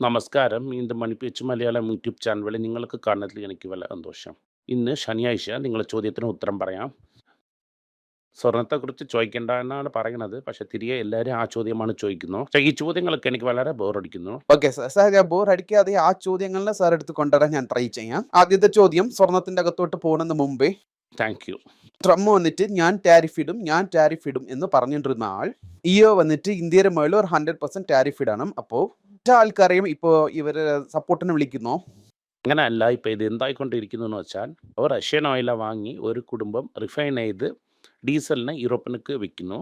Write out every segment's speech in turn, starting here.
നമസ്കാരം. ഇത് മണിപ്പിച്ച് മലയാളം യൂട്യൂബ് ചാനലിൽ നിങ്ങൾക്ക് കാണുന്നതിൽ എനിക്ക് വളരെ സന്തോഷം. ഇന്ന് ശനിയാഴ്ച നിങ്ങളുടെ ചോദ്യത്തിന് ഉത്തരം പറയാം. സ്വർണത്തെക്കുറിച്ച് ചോദിക്കേണ്ട എന്നാണ് പറയുന്നത്. പക്ഷെ തിരികെ എല്ലാവരും ആ ചോദ്യമാണ് ചോദിക്കുന്നത് പക്ഷേ ഈ ചോദ്യങ്ങളൊക്കെ എനിക്ക് വളരെ ബോറടിക്കുന്നു ഓക്കെ സാർ സാർ ഞാൻ ബോറടിക്കാതെ ആ ചോദ്യങ്ങളിൽ സാർ എടുത്ത് കൊണ്ടുവരാൻ ഞാൻ ട്രൈ ചെയ്യാം. ആദ്യത്തെ ചോദ്യം സ്വർണത്തിന്റെ അകത്തോട്ട് പോകുന്നതിന് മുമ്പേ താങ്ക് യു ട്രംപ് വന്നിട്ട് ഞാൻ ടാരിഫ് ഇടും ഞാൻ ടാരിഫ് ഇടും എന്ന് പറഞ്ഞിട്ടിരുന്ന ആൾ ഇയോ വന്നിട്ട് ഇന്ത്യയുടെ മേളിൽ ഒരു ഹൺഡ്രഡ് പെർസെന്റ് ടാരിഫ് ഇടണം. അപ്പോൾ മറ്റേ ആൾക്കാരെയും ഇപ്പോൾ ഇവർ സപ്പോർട്ടിന് വിളിക്കുന്നു? അങ്ങനെയല്ല ഇപ്പോൾ ഇത് എന്തായിക്കൊണ്ടിരിക്കുന്നു വെച്ചാൽ അവർ റഷ്യൻ ഓയില വാങ്ങി ഒരു കുടുംബം റിഫൈൻ ചെയ്ത് ഡീസലിന് യൂറോപ്പിനക്ക് വിൽക്കുന്നു.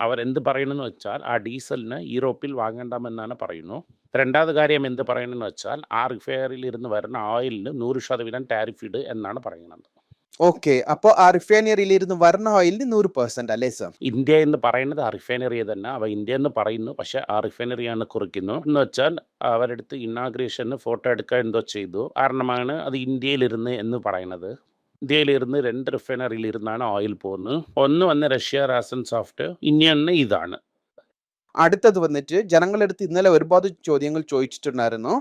അവർ എന്ത് പറയണമെന്ന് വെച്ചാൽ ആ ഡീസലിന് യൂറോപ്പിൽ വാങ്ങണ്ടാമെന്നാണ് പറയുന്നു. രണ്ടാമത് കാര്യം എന്ത് പറയണമെന്ന് വെച്ചാൽ ആ റിഫൈനറിയിൽ ഇരുന്ന് വരുന്ന ഓയിലിന് നൂറ് ശതമാനം ടാരിഫ് ഇട് എന്നാണ് പറയുന്നത്. ഓക്കെ. അപ്പോൾ ആ റിഫൈനറിയിൽ ഇരുന്ന് വരുന്ന ഓയിലിന് നൂറ് പെർസെന്റ് അല്ലേ സാർ? ഇന്ത്യ എന്ന് പറയുന്നത് ആ റിഫൈനറി തന്നെ. അവ ഇന്ത്യ എന്ന് പറയുന്നു. പക്ഷെ ആ റിഫൈനറിയാണ് കുറിക്കുന്നു. എന്ന് വെച്ചാൽ അവരെടുത്ത് ഇന്നാഗ്രേഷൻ ഫോട്ടോ എടുക്കാൻ എന്തോ ചെയ്തു. കാരണമാണ് അത് ഇന്ത്യയിലിരുന്ന് എന്ന് പറയുന്നത്. ഇന്ത്യയിലിരുന്ന് രണ്ട് റിഫൈനറിയിൽ ഇരുന്നാണ് ഓയിൽ പോകുന്നത്. ഒന്ന് വന്ന് റഷ്യ റാസൻ സോഫ്റ്റ് ഇനി ഒന്ന് ഇതാണ്. അടുത്തത് വന്നിട്ട് ജനങ്ങളെടുത്ത് ഇന്നലെ ഒരുപാട് ചോദ്യങ്ങൾ ചോദിച്ചിട്ടുണ്ടായിരുന്നു.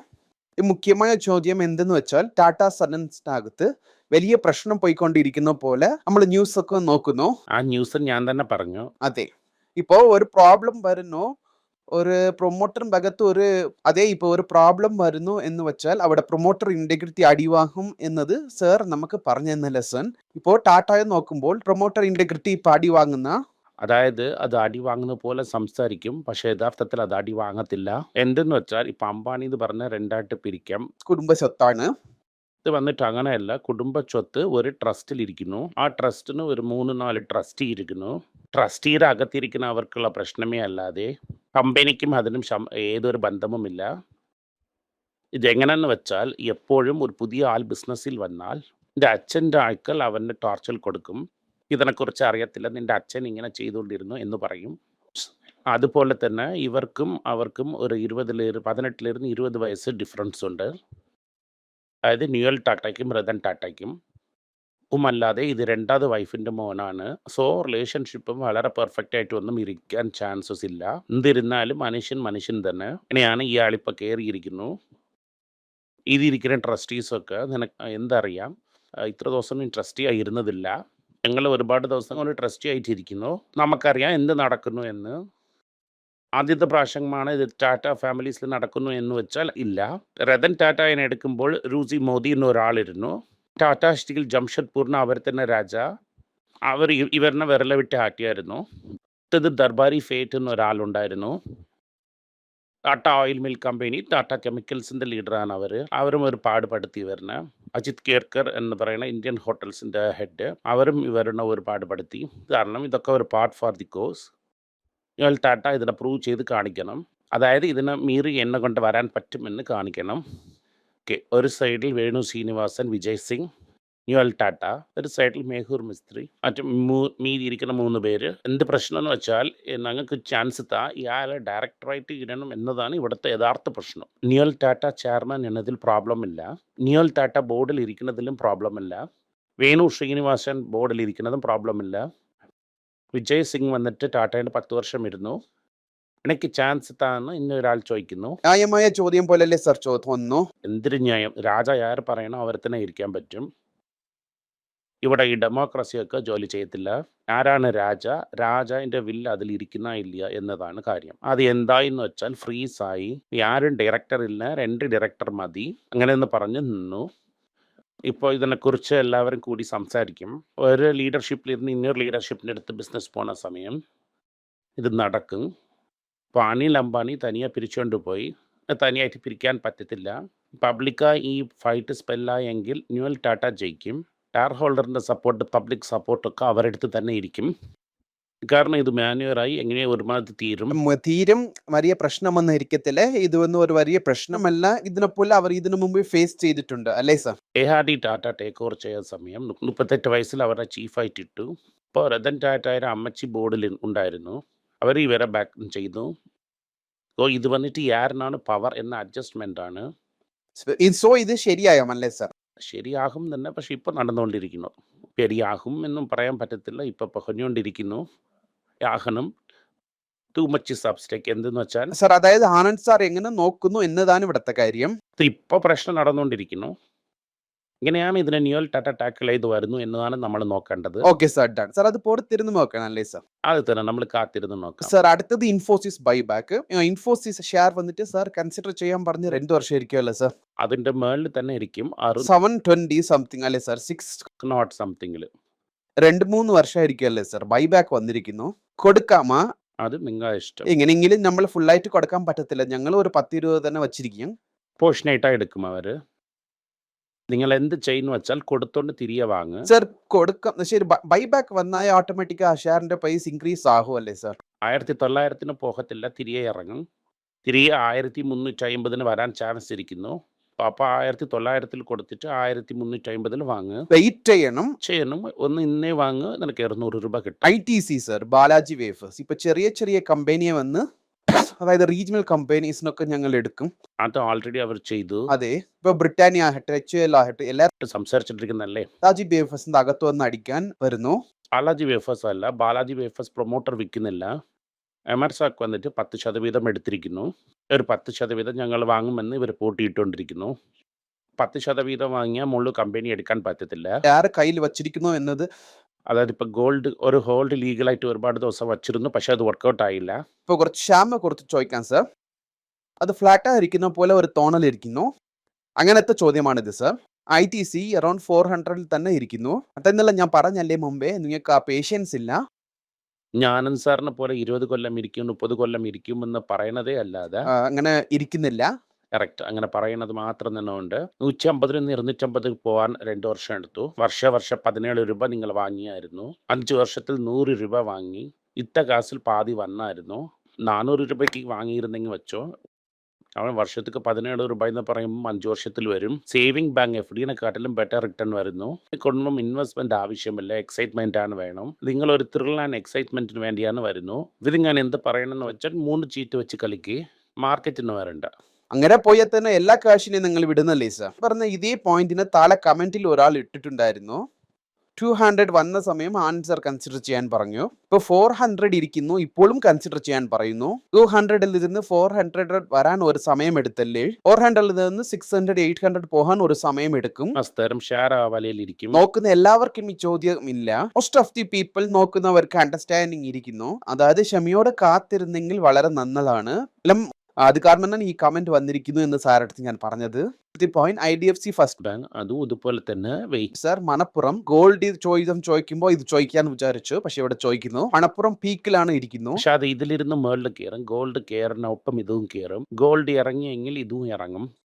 ഈ മുഖ്യമായ ചോദ്യം എന്തെന്ന് വെച്ചാൽ ടാറ്റ സഡൻസിനകത്ത് വലിയ പ്രശ്നം പോയിക്കൊണ്ടിരിക്കുന്ന പോലെ നമ്മൾ ന്യൂസ് ഒക്കെ നോക്കുന്നു. ആ ന്യൂസ് ഞാൻ തന്നെ പറഞ്ഞു. അതെ. ഇപ്പോ ഒരു പ്രോബ്ലം വരുന്നു. ഒരു പ്രൊമോട്ടർ ഭാഗത്ത് ഒരു അതെ ഇപ്പൊ ഒരു പ്രോബ്ലം വരുന്നു എന്ന് വെച്ചാൽ അവിടെ പ്രൊമോട്ടർ ഇന്റഗ്രിറ്റി അടിവാങ്ങും എന്നത് സർ നമുക്ക് പറഞ്ഞു തന്ന ലെസൺ ഇപ്പോ ടാറ്റയെ നോക്കുമ്പോൾ പ്രൊമോട്ടർ ഇന്റഗ്രിറ്റി ഇപ്പൊ അടിവാങ്ങുന്ന അതായത് അത് അടി വാങ്ങുന്ന പോലെ സംസാരിക്കും പക്ഷെ യഥാർത്ഥത്തിൽ അത് അടി വാങ്ങത്തില്ല എന്തെന്ന് വെച്ചാൽ ഇപ്പൊ അംബാനി എന്ന് പറഞ്ഞ രണ്ടായിട്ട് പിരിക്കാം. കുടുംബ സ്വത്താണ് ഇത് വന്നിട്ട് അങ്ങനെയല്ല. കുടുംബ സ്വത്ത് ഒരു ട്രസ്റ്റിൽ ഇരിക്കുന്നു. ആ ട്രസ്റ്റിന് ഒരു മൂന്ന് നാല് ട്രസ്റ്റി ഇരിക്കുന്നു. ട്രസ്റ്റിയുടെ അകത്തിരിക്കുന്ന അവർക്കുള്ള പ്രശ്നമേ അല്ലാതെ കമ്പനിക്കും അതിനും ഏതൊരു ബന്ധവുമില്ല. ഇതെങ്ങനെയെന്ന് വെച്ചാൽ എപ്പോഴും ഒരു പുതിയ ആൾ ബിസിനസ്സിൽ വന്നാൽ എന്റെ അച്ഛന്റെ ആൾക്കൾ അവന്റെ ടോർച്ചിൽ കൊടുക്കും. ഇതിനെക്കുറിച്ച് അറിയത്തില്ല. നിന്റെ അച്ഛൻ ഇങ്ങനെ ചെയ്തുകൊണ്ടിരുന്നു എന്ന് പറയും. അതുപോലെ തന്നെ ഇവർക്കും അവർക്കും ഒരു ഇരുപതിലേ പതിനെട്ടിലിരുന്ന് ഇരുപത് വയസ്സ് ഡിഫറൻസ് ഉണ്ട് അതായത് ന്യൂയൽ ടാറ്റയ്ക്കും രതൻ ടാറ്റയ്ക്കും ഉമല്ലാതെ ഇത് രണ്ടാമത് വൈഫിന്റെ മോനാണ്. സോ റിലേഷൻഷിപ്പും വളരെ പെർഫെക്റ്റ് ആയിട്ട് ഒന്നും ഇരിക്കാൻ ചാൻസസ് ഇല്ല. എന്തിരുന്നാലും മനുഷ്യൻ മനുഷ്യൻ തന്നെ. ഇങ്ങനെയാണ് ഇയാളിപ്പോൾ കയറിയിരിക്കുന്നു ഇതിരിക്കുന്ന ട്രസ്റ്റീസൊക്കെ നിനക്ക് എന്തറിയാം? ഇത്ര ദിവസം നീ ട്രസ്റ്റി ആയിരുന്നതില്ല ഞങ്ങൾ ഒരുപാട് ദിവസം കൊണ്ട് ട്രസ്റ്റി ആയിട്ടിരിക്കുന്നു. നമുക്കറിയാം എന്ത് നടക്കുന്നു എന്ന്. ആദ്യത്തെ പ്രാവശ്യമാണ് ഇത് ടാറ്റ ഫാമിലീസിൽ നടക്കുന്നു എന്ന് വെച്ചാൽ ഇല്ല. രതൻ ടാറ്റ ടാറ്റയെ എടുക്കുമ്പോൾ റൂസി മോദി എന്ന ഒരാളിരുന്നു. ടാറ്റ സ്റ്റീൽ ജംഷഡ്പൂരിന് അവർ തന്നെ രാജ. അവർ ഇവരിനെ വിരല വിട്ട് ആട്ടിയായിരുന്നു. അടുത്തത് ദർബാരി ഫേറ്റ് എന്ന ഒരാളുണ്ടായിരുന്നു. Tata oil mill company Tata കെമിക്കൽസിന്റെ ലീഡറാണ് അവർ അവരും ഒരു പാടുപെടുത്തി വരുന്ന അജിത് കേർക്കർ എന്ന് പറയുന്ന ഇന്ത്യൻ ഹോട്ടൽസിന്റെ ഹെഡ്. അവരും ഇവരുടെ ഒരു പാടുപടുത്തി. കാരണം ഇതൊക്കെ ഒരു പാർട്ട് ഫോർ ദി കോഴ്സ് ഇയാൾ ടാറ്റ ഇതിനെ പ്രൂവ് ചെയ്ത് കാണിക്കണം. അതായത് ഇതിനെ മീറി എന്നെ കൊണ്ട് വരാൻ പറ്റുമെന്ന് കാണിക്കണം. ഓക്കെ ഒരു സൈഡിൽ വേണു ശ്രീനിവാസൻ വിജയ് സിംഗ് ന്യൂൽ ടാറ്റ ഒരു സൈഡിൽ മേഹൂർ മിസ്ത്രി മറ്റു മൂ- മീതി ഇരിക്കുന്ന മൂന്ന് പേര്. എന്ത് പ്രശ്നം എന്ന് വെച്ചാൽ ഞങ്ങൾക്ക് ചാൻസ് താ ഇയാളെ ഡയറക്ടറായിട്ട് ഇടണം എന്നതാണ് ഇവിടുത്തെ യഥാർത്ഥ പ്രശ്നം. ന്യൂൽ ടാറ്റ ചെയർമാൻ എന്നതിൽ പ്രോബ്ലം ഇല്ല. ന്യൂൽ ടാറ്റ ബോർഡിൽ ഇരിക്കുന്നതിലും പ്രോബ്ലം ഇല്ല. വേണു ശ്രീനിവാസൻ ബോർഡിൽ ഇരിക്കുന്നതും പ്രോബ്ലം ഇല്ല. വിജയ് സിംഗ് വന്നിട്ട് ടാറ്റയുടെ പത്ത് വർഷം ഇരുന്നു. എനിക്ക് ചാൻസ് താന്ന് ഇന്ന് ഒരാൾ ചോദിക്കുന്നു. ന്യായമായ ചോദ്യം പോലല്ലേ സർ ചോദിക്കുന്നു എന്തൊരു ന്യായം? രാജ ആര് പറയണോ അവർ തന്നെ ഇരിക്കാൻ പറ്റും. ഇവിടെ ഈ ഡെമോക്രസിയൊക്കെ ജോലി ചെയ്യത്തില്ല. ആരാണ് രാജ? രാജാവിന്റെ വില്ല് അതിൽ ഇരിക്കുന്ന ഇല്ല എന്നതാണ് കാര്യം. അത് എന്തായെന്ന് വെച്ചാൽ ഫ്രീസായി ആരും ഡയറക്ടർ ഇല്ല. രണ്ട് ഡയറക്ടർ മതി. അങ്ങനെ എന്ന് പറഞ്ഞ് നിന്നു. ഇപ്പോൾ ഇതിനെക്കുറിച്ച് എല്ലാവരും കൂടി സംസാരിക്കും. ഒരു ലീഡർഷിപ്പിലിരുന്ന് ഇന്നൊരു ലീഡർഷിപ്പിന്റെ അടുത്ത് ബിസിനസ് പോണ സമയം ഇത് നടക്കും. അപ്പോൾ അനിൽ അംബാനി തനിയെ പിരിച്ചുകൊണ്ട് പോയി. തനിയായിട്ട് പിരിക്കാൻ പറ്റത്തില്ല. പബ്ലിക്ക ഈ ഫൈറ്റ് സ്പെല്ലായെങ്കിൽ ന്യൂൽ ടാറ്റ ജയിക്കും. ടാർ ഹോൾഡറിന്റെ സപ്പോർട്ട് പബ്ലിക് സപ്പോർട്ടൊക്കെ അവരടുത്ത് തന്നെ ഇരിക്കും. കാരണം ഇത് മാനുവറായി എങ്ങനെ ഒരുമാതിരി തീരും? തീരും. വലിയ പ്രശ്നമൊന്നും ഇരിക്കത്തില്ല ഇതൊന്നും ഒരു വലിയ പ്രശ്നമല്ല. ഇതിനെപ്പോലെ അവർ ഇതിനു മുമ്പ് ഫേസ് ചെയ്തിട്ടുണ്ട്. അല്ലേ sir? A R D Tata take over ചെയ്ത സമയം മുപ്പത്തെട്ട് വയസ്സിൽ അവരുടെ ചീഫായിട്ട് ഇട്ടു ഇപ്പോൾ രതൻ ടാറ്റയുടെ അമ്മച്ചി ബോർഡിൽ ഉണ്ടായിരുന്നു. അവർ ഇവരെ ബാക്ക് ചെയ്തു. ഓ ഇത് വന്നിട്ട് ആരനാണ് പവർ എന്ന അഡ്ജസ്റ്റ്മെന്റ് ആണ് സോ ഇത് ശരിയായോ അല്ലേ സർ? ശരിയാകും തന്നെ. പക്ഷെ ഇപ്പൊ നടന്നുകൊണ്ടിരിക്കുന്നു. ശരിയാകും എന്നും പറയാൻ പറ്റത്തില്ല. ഇപ്പൊ പകഞ്ഞുകൊണ്ടിരിക്കുന്നു ആകണം ടു മച്ച് സബ്സ്റ്റേക്ക് എന്തെന്ന് വെച്ചാൽ സർ അതായത് ആനന്ദ് സാർ എങ്ങനെ നോക്കുന്നു എന്നതാണ് ഇവിടുത്തെ കാര്യം. ഇപ്പൊ ഇപ്പോൾ പ്രശ്നം നടന്നുകൊണ്ടിരിക്കുന്നു. ഇങ്ങനെയാണ് ഇതിനെ ന്യൂൽ ടാറ്റ ടാക്കിൾ ചെയ്ത് വരുന്നു എന്നതാണ് നമ്മൾ നോക്കേണ്ടത്. ഓക്കെ സാർ ഡൺ സാർ അത് പുറത്തിരുന്ന് നോക്കണം അല്ലേ സാർ അത് തന്നെ നമ്മൾ കാത്തിരുന്ന് നോക്കാം. സാർ അടുത്തത് ഇൻഫോസിസ് ബൈബാക്ക് ഇൻഫോസിസ് ഷെയർ വന്നിട്ട് സാർ കൺസിഡർ ചെയ്യാൻ പറഞ്ഞ് രണ്ട് വർഷം ഇരിക്കുമല്ലോ സാർ അതിന്റെ മേളിൽ തന്നെ ഇരിക്കും. സെവൻ ട്വന്റി സംതിങ് അല്ലേ സാർ സിക്സ് നോട്ട് സംതിങ്ങിൽ രണ്ട് മൂന്ന് വർഷമായിരിക്കുമല്ലേ സർ ബൈബാക്ക് വന്നിരിക്കുന്നു. കൊടുക്കാമാ? അത് നിങ്ങളെ ഇഷ്ടം എങ്ങനെയെങ്കിലും നമ്മൾ ഫുൾ ആയിട്ട് കൊടുക്കാൻ പറ്റത്തില്ല. ഞങ്ങൾ ഒരു പത്ത് ഇരുപത് തന്നെ വെച്ചിരിക്കും. പോർഷനായിട്ടാണ് എടുക്കും അവർ. നിങ്ങൾ എന്ത് ചെയ്യുന്നു വെച്ചാൽ കൊടുത്തോണ്ട് തിരികെ വാങ്ങുക സർ കൊടുക്കാം ശരി ബൈബാക്ക് വന്നാൽ ഓട്ടോമാറ്റിക് ആ ഷെയറിന്റെ പ്രൈസ് ഇൻക്രീസ് ആകുമല്ലേ സർ ആയിരത്തി തൊള്ളായിരത്തിന് പോകത്തില്ല. തിരികെ ഇറങ്ങും. തിരികെ ആയിരത്തി മുന്നൂറ്റി അമ്പതിന് വരാൻ ചാൻസ് ഇരിക്കുന്നു. അപ്പോൾ ആയിരത്തി തൊള്ളായിരത്തിൽ കൊടുത്തിട്ട് ആയിരത്തി മുന്നൂറ്റി അമ്പതിൽ വാങ്ങുക വെയിറ്റ് ചെയ്യണം. ചെയ്യണം. ഒന്ന് ഇന്നേ വാങ്ങുക നിനക്ക് ഇരുന്നൂറ് രൂപ കിട്ടും. I T C sir Balaji wafers ഇപ്പൊ ചെറിയ ചെറിയ കമ്പനിയെ വന്ന് അതായത് റീജിയണൽ കമ്പനീസിനൊക്കെ ഞങ്ങൾ എടുക്കും. അത് ഓൾറെഡി അവർ ചെയ്തു. അതെ. ഇപ്പൊ ബ്രിട്ടാനിയ ആകട്ടെ എച്ച് എൽ ആകട്ടെ എല്ലാവരും സംസാരിച്ചിട്ടിരിക്കുന്നല്ലേ ബാലാജി വേഫേഴ്സിന്റെ അകത്ത് വന്ന് അടിക്കാൻ വരുന്നു. ബാലാജി വേഫേഴ്സ് അല്ല. ബാലാജി വേഫേഴ്സ് പ്രൊമോട്ടർ വിൽക്കുന്നില്ല. എമർസാക്ക് വന്നിട്ട് പത്ത് ശതവീതം എടുത്തിരിക്കുന്നു. ഒരു പത്ത് ശതവീതം ഞങ്ങൾ വാങ്ങുമെന്ന് ഇവർ പൂട്ടിയിട്ടുകൊണ്ടിരിക്കുന്നു പത്ത് ശതവീതം വാങ്ങിയാൽ മുള്ളു കമ്പനി എടുക്കാൻ പറ്റത്തില്ല. ആര് കയ്യിൽ വച്ചിരിക്കുന്നു എന്നത് അതായത് ഇപ്പോൾ ഗോൾഡ് ഒരു ഹോൾഡ് ലീഗലായിട്ട് ഒരുപാട് ദിവസം വച്ചിരുന്നു പക്ഷേ അത് വർക്കൗട്ട് ആയില്ല. ഇപ്പൊ കുറച്ച് ക്ഷാമ കുറച്ച് ചോദിക്കാം സർ. അത് ഫ്ലാറ്റ് ആയിരിക്കുന്ന പോലെ ഒരു തോണലിരിക്കുന്നു അങ്ങനത്തെ ചോദ്യമാണിത് sir. I T C around four ഹൺഡ്രഡിൽ തന്നെ ഇരിക്കുന്നു. അതെന്നല്ല ഞാൻ പറഞ്ഞല്ലേ മുമ്പേ നിങ്ങൾക്ക് ആ പേഷ്യൻസ് ഇല്ല. ഞാനൻ സാറിനെ പോലെ ഇരുപത് കൊല്ലം ഇരിക്കും മുപ്പത് കൊല്ലം ഇരിക്കുമെന്ന് പറയണതേ അല്ലാതെ ആ, അങ്ങനെ ഇരിക്കുന്നില്ല. കറക്റ്റ്. അങ്ങനെ പറയുന്നത് മാത്രം തന്നെ ഉണ്ട്. നൂറ്റി അമ്പതിൽ നിന്ന് ഇരുന്നൂറ്റമ്പത് പോകാൻ രണ്ട് വർഷം എടുത്തു. വർഷ വർഷം പതിനേഴ് രൂപ നിങ്ങൾ വാങ്ങിയായിരുന്നു. അഞ്ച് വർഷത്തിൽ നൂറ് രൂപ വാങ്ങി. ഇത്ത കാസിൽ പാതി വന്നായിരുന്നു. നാനൂറ് രൂപയ്ക്ക് വാങ്ങിയിരുന്നെങ്കിൽ വെച്ചോ. അവൻ വർഷത്തേക്ക് പതിനേഴ് രൂപ എന്ന് പറയുമ്പോൾ അഞ്ച് വർഷത്തിൽ വരും. സേവിങ് ബാങ്ക് എഫ് ഡിനെ കാട്ടിലും ബെറ്റർ റിട്ടേൺ വരുന്നു. കൊണ്ടും ഇൻവെസ്റ്റ്മെന്റ് ആവശ്യമില്ല എക്സൈറ്റ്മെന്റ് ആണ് വേണം. നിങ്ങൾ ഒരു ത്രിൽ ആൻഡ് എക്സൈറ്റ്മെന്റിന് വേണ്ടിയാണ് വരുന്നു. ഇത് ഞാൻ എന്ത് പറയണമെന്ന് വെച്ചാൽ മൂന്ന് ചീറ്റ് വെച്ച് കളിക്ക്. മാർക്കറ്റിന് വരണ്ട. അങ്ങനെ പോയാൽ തന്നെ എല്ലാ കാശിനെയും നിങ്ങൾ വിടുന്നല്ലേ സാർ പറഞ്ഞ ഇതേ പോയിന്റിന് താഴെ കമന്റിൽ ഒരാൾ ഇട്ടിട്ടുണ്ടായിരുന്നു. ടു ഹൺഡ്രഡ് വന്ന സമയം ആൻസർ കൺസിഡർ ചെയ്യാൻ പറഞ്ഞു. ഇപ്പൊ ഫോർ ഹൺഡ്രഡ് ഇരിക്കുന്നു ഇപ്പോഴും കൺസിഡർ ചെയ്യാൻ പറയുന്നു. ടു ഹൺഡ്രഡിൽ നിന്ന് ഫോർ ഹൺഡ്രഡ് വരാൻ ഒരു സമയം എടുത്തല്ലേ? ഫോർ ഹൺഡ്രഡിൽ നിന്ന് സിക്സ് ഹൺഡ്രഡ് എയ്റ്റ് ഹൺഡ്രഡ് പോകാൻ ഒരു സമയം എടുക്കും. ആ നോക്കുന്ന എല്ലാവർക്കും ഈ ചോദ്യം ഇല്ല. മോസ്റ്റ് ഓഫ് ദി പീപ്പിൾ നോക്കുന്നവർക്ക് അണ്ടർസ്റ്റാൻഡിങ് ഇരിക്കുന്നു. അതായത് ക്ഷമയോടെ കാത്തിരുന്നെങ്കിൽ വളരെ നന്നതാണ്. അത് കാരണം തന്നെ ഈ കമന്റ് വന്നിരിക്കുന്നു എന്ന് സാറടുത്ത് ഞാൻ പറഞ്ഞത്. The point I D F C first bank അതും ഇതുപോലെ തന്നെ വെയിറ്റ് സാർ മണപ്പുറം ഗോൾഡ് ഇത് ചോദിച്ചം ചോദിക്കുമ്പോൾ ഇത് ചോദിക്കാൻ വിചാരിച്ചു. പക്ഷെ ഇവിടെ ചോദിക്കുന്നു മണപ്പുറം പീക്കിലാണ് ഇരിക്കുന്നു. പക്ഷെ അത് ഇതിലിരുന്ന് മേളിൽ കയറും. ഗോൾഡ് കയറിനൊപ്പം ഇതും കയറും ഗോൾഡ് ഇറങ്ങിയെങ്കിൽ ഇതും ഇറങ്ങും.